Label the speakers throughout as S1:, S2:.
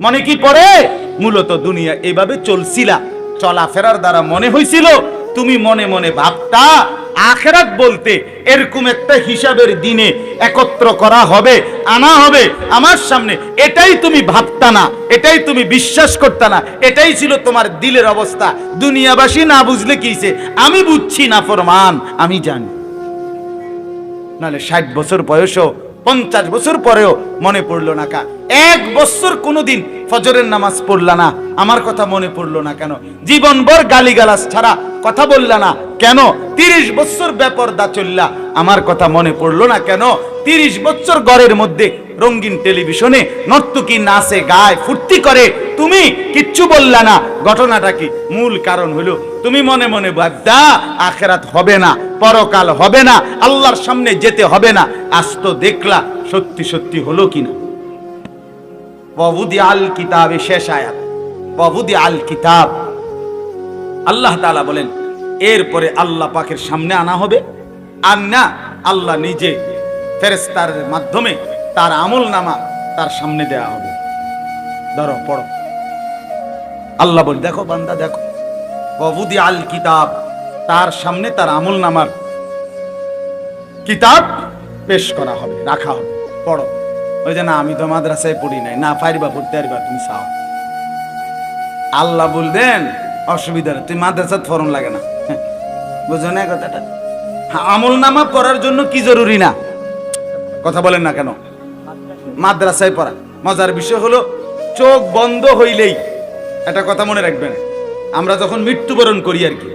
S1: মনে কি পড়ে? মূলত দুনিয়া এভাবে চলছিলা। চলাফেরার দ্বারা মনে হয়েছিল তুমি মনে মনে ভাবতা, আখেরাত বলতে এরকম একটা হিসাবের দিনে একত্র করা হবে, আনা হবে, আমার সামনে। এটাই তুমি ভাবতা না, এটাই তুমি বিশ্বাস করতা না, এটাই ছিল তোমার দিলের অবস্থা। দুনিয়াবাসী না বুঝলে কিছে আমি বুঝছি না ফরমান, আমি জানি। নাহলে ষাট বছর বয়সও পঞ্চাশ বছর পরেও মনে পড়ল না কা। এক বছর কোনোদিন ফজরের নামাজ পড়লা না। আমার কথা মনে পড়ল না কেন? জীবনভর গালিগালাজ ছাড়া কথা বললা না। কেন? তিরিশ বছর ব্যাপারদা চললা। আমার কথা মনে পড়ল না কেন? তিরিশ বছর গড়ের মধ্যে রঙিন টেলিভিশনে নর্তকী নাচে গায় ফুর্তি করে, তুমি কিচ্ছু বললা না। ঘটনাটা কি? মূল কারণ হলো, তুমি মনে মনে ভাবদা, আখেরাত হবে না, পরকাল হবে না, আল্লাহর সামনে যেতে হবে না। আজ তো দেখলা, সত্যি সত্যি হলো কিনা। ববুদি আল কিতাবে শেষ আয়াত। ববুদি আল কিতাব। আল্লাহ তালা বলেন, এরপরে আল্লাহ পাকের সামনে আনা হবে। আর না, আল্লাহ নিজে ফেরেস্তার মাধ্যমে তার আমল নামা তার সামনে দেয়া হবে। ধরো, পড়ো। আল্লাহ বল, দেখো বান্দা, দেখো। ববুদি আল কিতাব। তার সামনে তার আমল নামার কিতাব পেশ করা হবে, রাখা হবে। পড়ো। ওই যে, না, আমি তো মাদ্রাসায় পড়ি নাই। না পারিবা পড়তে পারিবা, তুমি চাও। আল্লাহ বলবেন, অসুবিধা তুই মাদ্রাসাত ফরম লাগে না। বুঝো না কথাটা? আমল নামা পড়ার জন্য কি জরুরি না? কথা বলেন না কেন? মাদ্রাসায় পড়া। মজার বিষয় হলো, চোখ বন্ধ হইলেই, একটা কথা মনে রাখবেন, আমরা যখন মৃত্যুবরণ করি আর কি,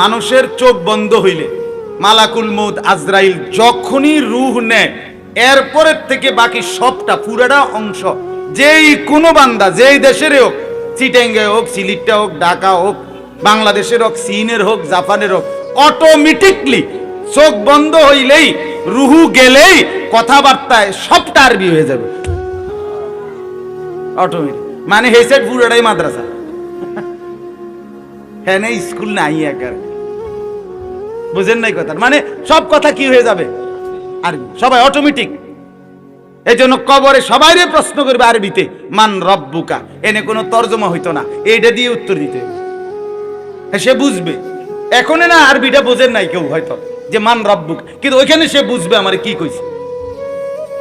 S1: মানুষের চোখ বন্ধ হইলে, মালাকুল মৌত আজরাইল যখনই রুহ নেয়, এরপরের থেকে বাকি সবটা, পুরাটা অংশ, যেই কোনো বান্দা, যেই দেশের হোক, চিটেঙ্গে হোক সিলিটটা হোক, ঢাকা হোক, বাংলাদেশের হোক, চীনের হোক, জাপানের হোক অটোমেটিকলি চোখ বন্ধ হইলেই, রুহু গেলেই কথাবার্তায় সবটা আরবি হয়ে যাবে। অটোমেটিক মানে হেসেট পুরোটাই মাদ্রাসা। হ্যাঁ স্কুল নাই একার। বুঝেন নাই কথা মানে সব কথা কি হয়ে যাবে? আরবি। সবাই অটোমেটিক এই জন্য কবরে সবাই প্রশ্ন করবে আরবিতে মান রব্বুকা? এনে কোনো তর্জমা হইতো না। এইটা দিয়ে উত্তর দিতে হ্যাঁ, সে বুঝবে। এখন না আরবিটা বোঝেন নাই কেউ হয়তো যে মান রব্বুক? কিন্তু ওইখানে সে বুঝবে আমার কি কইছে।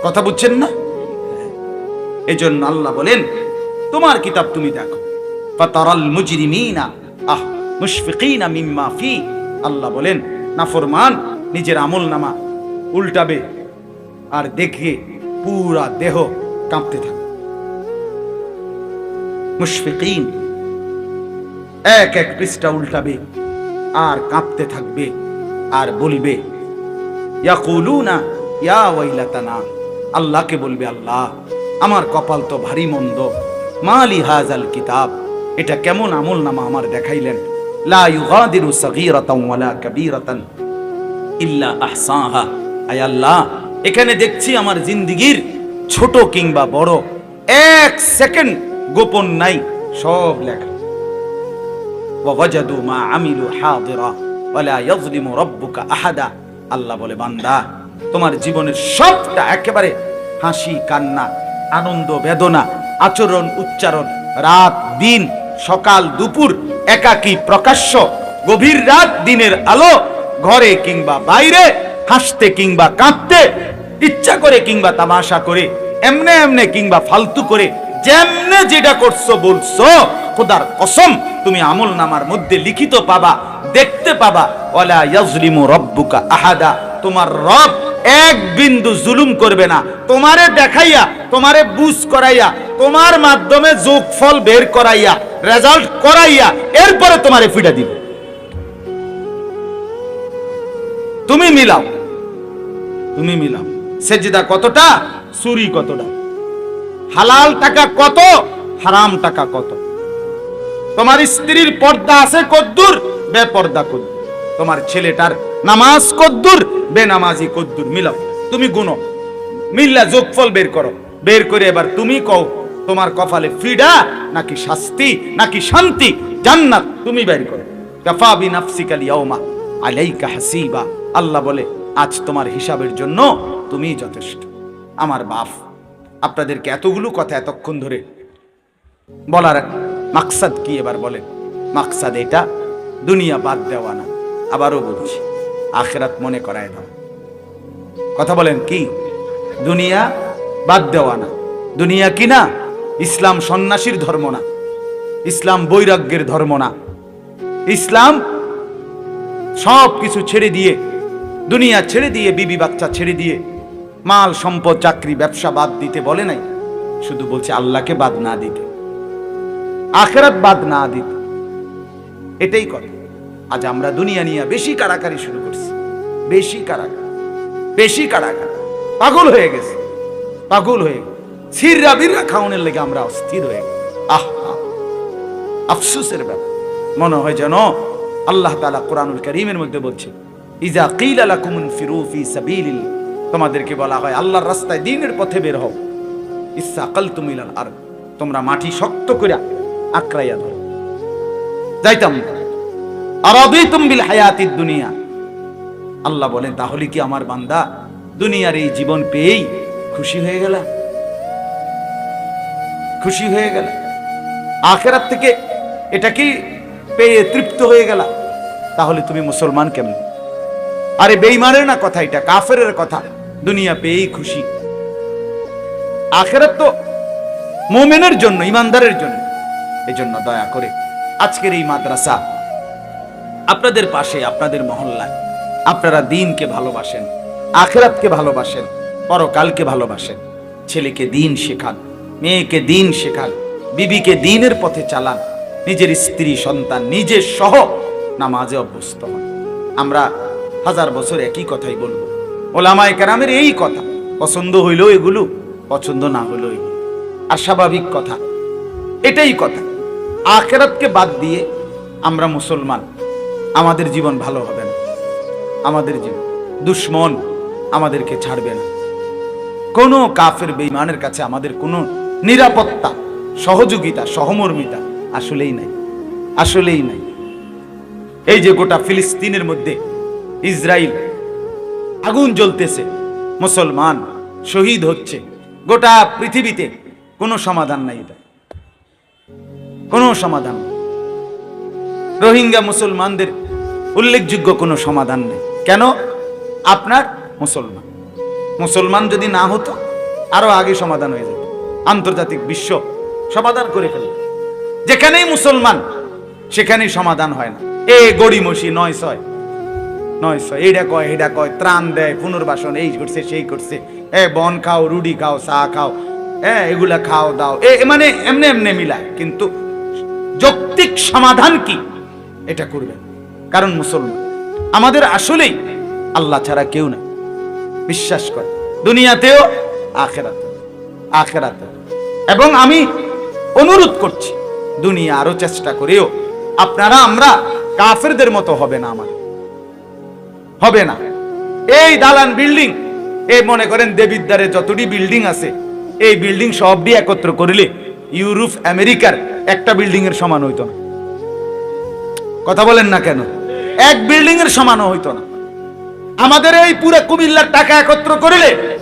S1: কথা বুঝছেন না? এই জন্য আল্লাহ বলেন, তোমার কিতাব তুমি দেখো। ফাতারাল মুজরিমিনা, আহ, মুশফিকিনা মিম্মা ফি। আল্লাহ বলেন, নাফরমান, নিজের আমল নামা উল্টাবে আর দেখে পুরা দেহ কাঁপতে থাকে। মুশফিকিন, এক এক পৃষ্ঠা উল্টাবে আর কাঁপতে থাকবে আর বলিবে, ইয়াকুলুনা, ইয়া ওয়াইলাতানা। আল্লাহকে বলবে আল্লাহ, আমার কপাল তো ভারী মন্দ। মা লিহাজ কিতাব। এটা কেমন আমল নামা আমার দেখাইলেন। লা ইউগাদিরু সাগীরাতাও ওয়ালা কাবীরাতান ইল্লা এখানে দেখছি আমার জিন্দিগির ছোট কিংবা বড় এক সেকেন্ড গোপন নাই, সব লেখা। ওয়াজাদু মা আমিলু হাদিরা ওয়ালা ইয়াজলিমু রাব্বুকা আহাদা। আল্লাহ বলে, বান্দা, তোমার জীবনের সবটা একেবারে হাসি, কান্না, আনন্দ, বেদনা, আচরণ, উচ্চারণ, রাত, দিন, সকাল, দুপুর, একাকী, প্রকাশ্য, গভীর রাত, দিনের আলো, ঘরে কিংবা বাইরে, হাসতে কিংবা কাঁদতে, ইচ্ছা করে কিংবা তামাশা করে, এমনে এমনে কিংবা ফালতু করে, যেমনে যেটা করছ বলছো, খোদার কসম, তুমি আমল নামার মধ্যে লিখিত পাবা, দেখতে পাবা, ওয়ালা ইয়াজলিমু রব্বুকা আহাদা, তোমার রব এক বিন্দু জুলুম করবে না। তোমারে দেখাইয়া, তোমারে বুঝ করাইয়া, তোমার মাধ্যমে যোগফল বের করাইয়া রেজাল্ট করাইয়া, এরপরে তোমারে ফিটা দিবে। তুমি মিলাও। তুমি মিলাও। সেজিদা কতটা? চুরি কতটা? হালাল টাকা কত? হারাম টাকা কত? তোমার স্ত্রীর পর্দা আছে কদ্দুর? বেপর্দা কদ্দুর। তোমার ছেলেটার নামাজ কদ্দুর, বেনামাজি কদ্দুর মিলাও। তুমি গুনো, মিল্লা যোগফল বের করো। বের করে এবার তুমি কও, তোমার কপালে ফিডা নাকি শাস্তি নাকি শান্তি? জান্নাত, তুমি বের করো। কাফা বি নাফসিকাল ইয়াউমা আলাইকা হাসিবা। আল্লাহ বলে, আজ তোমার হিসাবের জন্য তুমিই যথেষ্ট। আমার বাপ, আপনাদেরকে এতগুলো কথা এতক্ষণ ধরে বলার মাকসাদ কি এবার বলেন? মাকসাদ এটা, দুনিয়া বাদ দেওয়া না। আবারও বলছি, আখেরাত মনে করায় দাও কথা বলেন কি? দুনিয়া বাদ দেওয়া না। দুনিয়া কি না? ইসলাম সন্ন্যাসীর ধর্ম না। ইসলাম বৈরাগ্যের ধর্ম না। ইসলাম সব কিছু ছেড়ে দিয়ে, দুনিয়া ছেড়ে দিয়ে, বিবি বাচ্চা ছেড়ে দিয়ে, মাল, সম্পদ, চাকরি, ব্যবসা বাদ দিতে বলে নাই। শুধু বলছে আল্লাহকে বাদ না দিতে। আখেরাত বাদ না দিতে। এটাই কথা। আজ আমরা দুনিয়া নিয়ে বেশি কারাকারি শুরু করছি। বেশি কারাকারি বেশি কারাকারি পাগল হয়ে গেছে। পাগল হয়ে গেছে। বিররা লেগে আমরা অস্থির হয়ে গেছি। আহ। আফসোসের ব্যাপার। মনে হয় যেন আল্লাহ তালা কোরআনুল করিমের মধ্যে বলছে, ইজা কিল লাকুম ফিরু ফি সাবিলিল। তোমাদেরকে বলা হয়, আল্লাহর রাস্তায় দিনের পথে বের হও। ইসা কাল তুমিলাল আর তোমরা মাটি শক্ত করে আক্রাইয়া ধরো। যাইতাম। দুনিয়া। আল্লাহ বলেন, তাহলে কি আমার বান্দা দুনিয়ার এই জীবন পেয়েই খুশি হয়ে গেলা? খুশি হয়ে গেল। আখেরাত থেকে এটা কি পেয়ে তৃপ্ত হয়ে গেল? তাহলে তুমি মুসলমান কেমন? আরে বেইমানের না কথা এটা, কাফেরের কথা। দুনিয়া পেয়েই খুশি। আখেরাত তো মোমেনের জন্য, ইমানদারের জন্য। এজন্য দয়া করে আজকের এই মাদ্রাসা আপনাদের পাশে, আপনাদের মহল্লায়। আপনারা দিনকে ভালোবাসেন, আখেরাতকে ভালোবাসেন, পরকালকে ভালোবাসেন। ছেলেকে দিন শেখান, মেয়েকে দিন শেখান, বিবিকে দিনের পথে চালান। নিজের স্ত্রী, সন্তান, নিজের সহ নামাজে অভ্যস্ত হন। আমরা হাজার বছর একই কথাই বলব। ওলামায় কেরামের এই কথা, পছন্দ হইল এগুলো, পছন্দ না হইল এগুলো। আর স্বাভাবিক কথা, এটাই কথা। আখেরাতকে বাদ দিয়ে আমরা মুসলমান। আমাদের জীবন ভালো হবে না। আমাদের জীবন, দুশ্মন আমাদেরকে ছাড়বে না। কোনো কাফের বেইমানের কাছে আমাদের কোনো নিরাপত্তা, সহযোগিতা, সহমর্মিতা আসলেই নাই আসলেই নাই। এই যে গোটা ফিলিস্তিনের মধ্যে ইসরায়েল আগুন জ্বলতেছে, মুসলমান শহীদ হচ্ছে, গোটা পৃথিবীতে কোনো সমাধান নাই এটা। কোনো সমাধান রোহিঙ্গা মুসলমানদের উল্লেখযোগ্য কোনো সমাধান নেই। কেন? আপনার মুসলমান। মুসলমান যদি না হতো, আরও আগে সমাধান হয়ে যেত। আন্তর্জাতিক বিশ্ব সমাধান করে ফেলবে যেখানেই মুসলমান, সেখানেই সমাধান হয় না। এ গড়িমসি, নয় ছয়। নয় ছয় এইটা কয় এটা কয়, ত্রাণ দেয়, পুনর্বাসন, এই করছে সেই করছে এ বন খাও রুডি খাও, চা খাও হ্যাঁ এগুলা খাও, দাও। এ মানে এমনি এমনি মিলায়। কিন্তু যৌক্তিক সমাধান কি? এটা করবে কারণ মুসলমান। আমাদের আসলেই আল্লাহ ছাড়া কেউ না বিশ্বাস করে, দুনিয়াতেও আখেরাতে আখেরাতে। এবং আমি অনুরোধ করছি, দুনিয়া আরও চেষ্টা করেও আপনারা আমরা কাফেরদের মতো হবে না আমার হবে না। এই দালান বিল্ডিং এই মনে করেন দেবিদ্বারে যতটি বিল্ডিং আছে, এই বিল্ডিং সবটি একত্র করিলে ইউরোপ, আমেরিকার একটা বিল্ডিং এর সমান হইতো না। কথা বলেন না কেন? এক বিল্ডিং এর সমানও হইতো না। আমাদের এই পুরো কুমিল্লার টাকা একত্র করিলে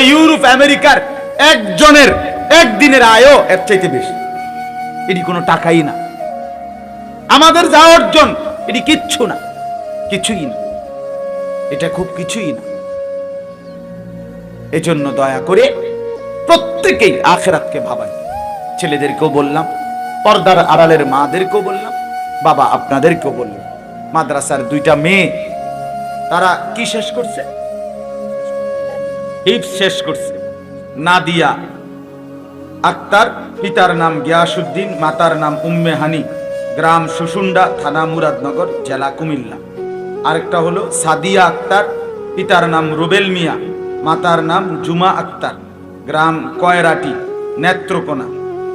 S1: ইউরোপ, আমেরিকার একজনের একদিনের আয়ও এর চাইতে বেশি। এটি কোনো টাকাই না। আমাদের যা অর্জন, এটি কিচ্ছু না। কিছুই না। এটা খুব কিছুই না। এজন্য দয়া করে প্রত্যেকেই আখেরাতকে ভাবাই। ছেলেদেরকেও বললাম, পর্দার আড়ালের মাদেরকেও বললাম, বাবা আপনাদেরকেও বললাম। মাদ্রাসার দুইটা মেয়ে। তারা কি শেষ করছে? শেষ করছে। নাদিয়া। আক্তার পিতার নাম গিয়াসুদ্দিন, মাতার নাম উম্মে হানি। গ্রাম সুসুন্ডা থানা মুরাদনগর, জেলা কুমিল্লা। আরেকটা হলো সাদিয়া আক্তার, পিতার নাম রুবেল মিয়া, মাতার নাম জুমা আক্তার। গ্রাম কয়রাটি, নেত্রকোনা।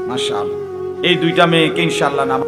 S1: মাশাআল্লাহ। এই দুইটা মেয়েকে ইনশাল্লাহ নাম